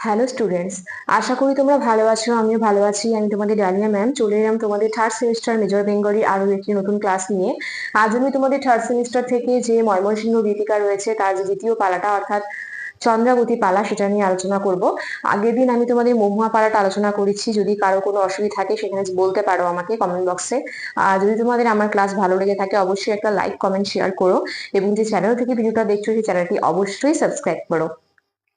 Hello students আশা করি তোমরা ভালো আছো, আমিও ভালো আছি। আমি তোমাদের ডালিয়া ম্যাম চলে এলাম তোমাদের থার্ড সেমিস্টার মেজর বেঙ্গলি আরও একটি নতুন ক্লাস নিয়ে। আজ আমি তোমাদের থার্ড সেমিস্টার থেকে যে ময়মনসিংহ গীতিকা রয়েছে, তার যে দ্বিতীয় পালাটা, অর্থাৎ চন্দ্রাবতী পালা, সেটা নিয়ে আলোচনা করব। আগের দিন আমি তোমাদের মহুয়া পালাটা আলোচনা করেছি। যদি কারও কোনো অসুবিধা থাকে, সেখানে বলতে পারো আমাকে কমেন্ট বক্সে আর যদি তোমাদের আমার ক্লাস ভালো লেগে থাকে, অবশ্যই একটা লাইক কমেন্ট শেয়ার করো। এবং যে চ্যানেল থেকে ভিডিওটা দেখছ, সেই চ্যানেলটি অবশ্যই সাবস্ক্রাইব করো।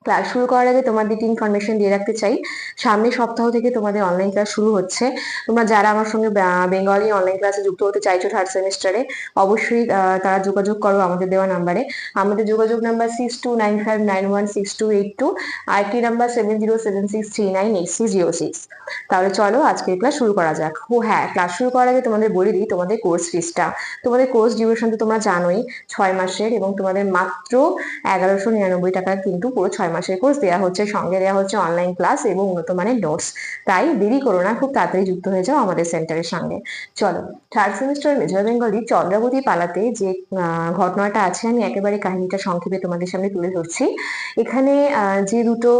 ক্লাস শুরু করার আগে তোমার তোমাদের ইনফরমেশন দিয়ে রাখতে চাই। সামনের সপ্তাহ থেকে তোমাদের অনলাইন ক্লাস শুরু হচ্ছে। তোমরা যারা আমার সঙ্গে বেঙ্গলি অনলাইন ক্লাসে যুক্ত হতে চাইছো থার্ড সেমিস্টারে অবশ্যই তারা যোগাযোগ করো আমাদের দেওয়া নাম্বারে আমাদের যোগাযোগ number six two nine five nine one six two eight two আরেকটি number seven zero seven six three nine eight six zero six তাহলে চলো আজকের ক্লাস শুরু করা যাক। ও হ্যাঁ ক্লাস শুরু করার আগে তোমাদের বলে দিই, তোমাদের কোর্স ফিসটা তোমাদের কোর্স ডিউরেশন তো তোমরা জানোই, ছয় মাসের এবং তোমাদের মাত্র এগারোশো নিরানব্বই টাকা কিন্তু পুরো ছয় মাসের কোর্স দেওয়া হচ্ছে, সঙ্গে দেওয়া হচ্ছে অনলাইন ক্লাস এবং উন্নত মানের নোটস তাই দেরি করো না, খুব তাড়াতাড়ি যুক্ত হয়ে যাও আমাদের সেন্টারের সঙ্গে। চলো third semester major Bengali Chandrabati পালাতে যে ঘটনাটা আছে, আমি একেবারে কাহিনীটা সংক্ষেপে তোমাদের সামনে তুলে ধরছি। এখানে যে দুটো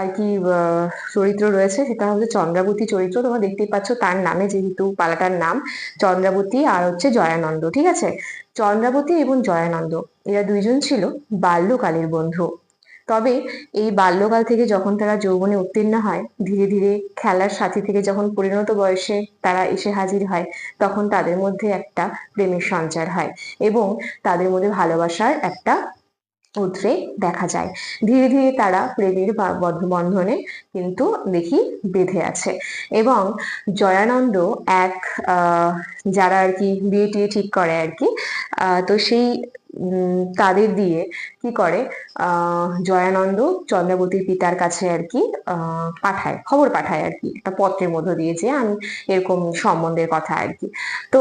আর কি চরিত্র রয়েছে, সেটা হচ্ছে চন্দ্রাবতী চরিত্র। তোমরা দেখতেই পাচ্ছ তার নামে যেহেতু পালাটার নাম, চন্দ্রাবতী আর হচ্ছে জয়ানন্দ, ঠিক আছে? চন্দ্রাবতী এবং জয়ানন্দ, এরা দুইজন ছিল বাল্যকালের বন্ধু। তবে এই বাল্যকাল থেকে যখন তারা যৌবনে উত্তীর্ণ হয়, ধীরে ধীরে খেলার সাথী থেকে যখন পরিণত বয়সে তারা এসে হাজির হয়, তখন তাদের মধ্যে একটা প্রেমের সঞ্চার হয় এবং তাদের মধ্যে ভালোবাসার একটা উদ্রেক দেখা যায়। ধীরে ধীরে তারা প্রেমের বন্ধনে কিন্তু দেখি বেঁধে আছে এবং জয়ানন্দ এক যারা আর কি বিয়ে টিয়ে ঠিক করে আর কি তো সেই তাদের দিয়ে কি করে? জয়ানন্দ চন্দ্রাবতীর পিতার কাছে আর কি পাঠায়, খবর পাঠায় আর কি, একটা পত্রের মধ্য দিয়ে যে আমি এরকম সম্বন্ধের কথা আর কি। তো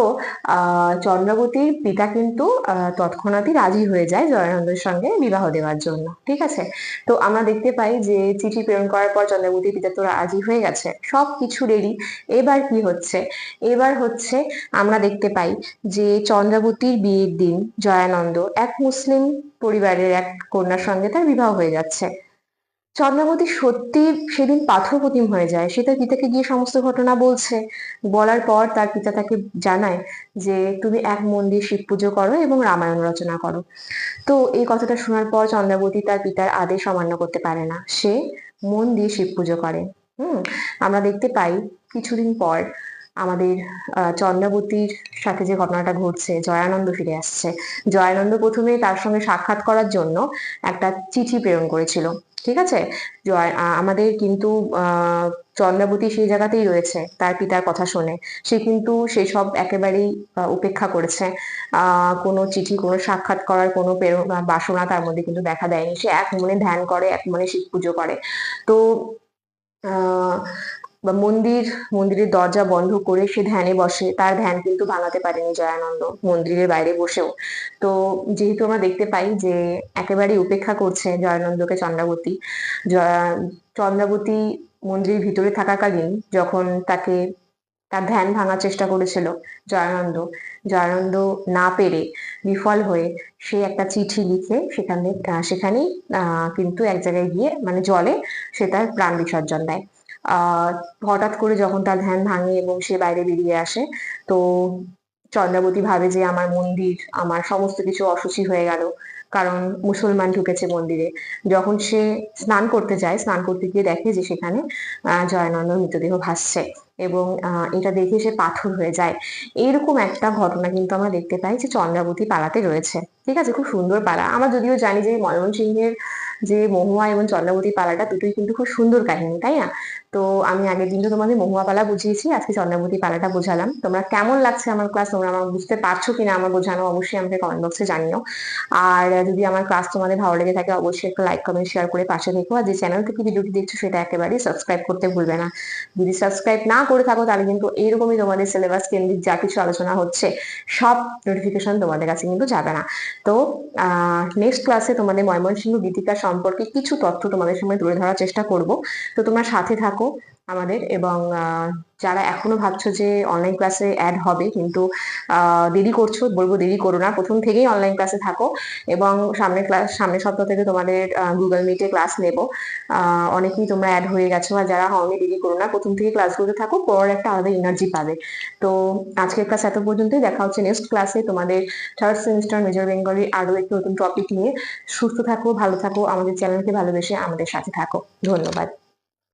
চন্দ্রাবতীর পিতা কিন্তু তৎক্ষণাৎই রাজি হয়ে যায় জয়ানন্দের সঙ্গে বিবাহ দেওয়ার জন্য, ঠিক আছে? তো আমরা দেখতে পাই যে, চিঠি প্রেরণ করার পর চন্দ্রাবতীর পিতা তো রাজি হয়ে গেছে, সব কিছু রেডি এবার কি হচ্ছে? এবার হচ্ছে আমরা দেখতে পাই যে, চন্দ্রাবতীর বিয়ের দিন জয়ানন্দ এক মুসলিম পরিবারের এক কন্যার সঙ্গে তার বিবাহ হয়ে যাচ্ছে। চন্দ্রাবতী সত্যি সেদিন পাথর প্রতিম হয়ে যায়। সে তার পিতাকে গিয়ে সমস্ত ঘটনা বলছে। বলার পর তার পিতা তাকে জানায় যে, তুমি এক মন দিয়ে শিব পুজো করো এবং রামায়ণ রচনা করো। তো এই কথাটা শোনার পর চন্দ্রাবতী তার পিতার আদেশ অমান্য করতে পারে না। সে মন দিয়ে শিব পুজো করে। হুম, আমরা দেখতে পাই কিছুদিন পর আমাদের চন্দ্রাবতীর সাথে যে ঘটনাটা ঘটছে, জয়ানন্দ ফিরে আসছে। জয়ানন্দ প্রথমে তার সঙ্গে সাক্ষাৎ করার জন্য একটা চিঠি প্রেরণ করেছিল, ঠিক আছে? আমাদের কিন্তু চন্দ্রাবতী সেই জায়গাতেই রয়েছে, তার পিতার কথা শুনে। সে কিন্তু সেসব একেবারেই উপেক্ষা করেছে। কোনো চিঠি, কোনো সাক্ষাৎ করার কোনো বাসনা তার মধ্যে কিন্তু দেখা দেয়নি। সে এক মনে ধ্যান করে, এক মনে শিব পুজো করে। তো বা মন্দির, মন্দিরের দরজা বন্ধ করে সে ধ্যানে বসে, তার ধ্যান কিন্তু ভাঙাতে পারেনি জয়ানন্দ মন্দিরের বাইরে বসেও। তো যেহেতু আমরা দেখতে পাই যে একেবারেই উপেক্ষা করছে জয়ানন্দকে চন্দ্রাবতী চন্দ্রাবতী মন্দিরের ভিতরে থাকাকালীন যখন তাকে তার ধ্যান ভাঙার চেষ্টা করেছিল জয়ানন্দ জয়ানন্দ না পেরে বিফল হয়ে সে একটা চিঠি লিখে সেখানে, সেখানেই কিন্তু এক জায়গায় গিয়ে মানে জলে সে তার প্রাণ বিসর্জন দেয়। হঠাৎ করে যখন তার ধ্যান ভাঙে এবং সে বাইরে বেরিয়ে আসে, তো চন্দ্রাবতী ভাবে যে আমার মন্দির, আমার সমস্ত কিছু অসুচি হয়ে গেল, কারণ মুসলমান ঢুকেছে মন্দিরে। যখন সে স্নান করতে যায়, স্নান করতে গিয়ে দেখে যে সেখানে জয়ানন্দ মৃতদেহ ভাসছে এবং এটা দেখে সে পাথর হয়ে যায়। এইরকম একটা ঘটনা কিন্তু আমরা দেখতে পাই যে চন্দ্রাবতী পালাতে রয়েছে। ঠিক আছে? খুব সুন্দর পালা আমরা যদিও জানি যে ময়মনসিংহের যে মহুয়া এবং চন্দ্রাবতী পালাটা দুটোই কিন্তু খুব সুন্দর কাহিনী, তাই না? তো আমি আগের দিন তো তোমাদের মহুয়া পালা বুঝিয়েছি, আজকে চন্দ্রাবতী পালাটা বোঝালাম। তোমরা কেমন লাগছে আমার ক্লাস তোমরা আমার বুঝতে পারছ কিনা আমার বোঝানো? অবশ্যই আমাকে কমেন্ট বক্সে জানিও। আর যদি আমার ক্লাস তোমাদের ভালো লেগে থাকে, অবশ্যই একটা লাইক কমেন্ট শেয়ার করে পাশে থেকো। আর যে চ্যানেল থেকে ভিডিওটি দেখছ, সেটা একেবারেই সাবস্ক্রাইব করতে ভুলবে না। যদি সাবস্ক্রাইব না করে থাকো, তাহলে কিন্তু এইরকমই তোমাদের সিলেবাস কেন্দ্রিক যা কিছু আলোচনা হচ্ছে, সব নোটিফিকেশন তোমাদের কাছে কিন্তু যাবে না। তো নেক্সট ক্লাসে তোমাদের ময়মনসিংহ গীতিকা সম্পর্কে কিছু তথ্য তোমাদের সামনে তুলে ধরার চেষ্টা করব। তো তোমরা সাথে থাকো। আমাদের এবং যারা এখনও ভাবছ যে অনলাইন ক্লাসে অ্যাড হবে কিন্তু দেরি করছ, বলব দেরি করো না। প্রথম থেকেই অনলাইন ক্লাসে থাকো এবং সামনের ক্লাস সামনের সপ্তাহ থেকে তোমাদের গুগল মিটে ক্লাস নেব। অনেকেই তোমরা অ্যাড হয়ে গেছো আর যারা হওনি দেরি করো না। প্রথম থেকে ক্লাসগুলোতে থাকো পর একটা আলাদা এনার্জি পাবে। তো আজকের ক্লাস এত পর্যন্তই। দেখা হচ্ছে নেক্সট ক্লাসে তোমাদের থার্ড সেমিস্টার মেজর বেঙ্গলি আরও একটি নতুন টপিক নিয়ে। সুস্থ থাকো, ভালো থাকো, আমাদের চ্যানেলকে ভালোবেসে আমাদের সাথে থাকো। ধন্যবাদ।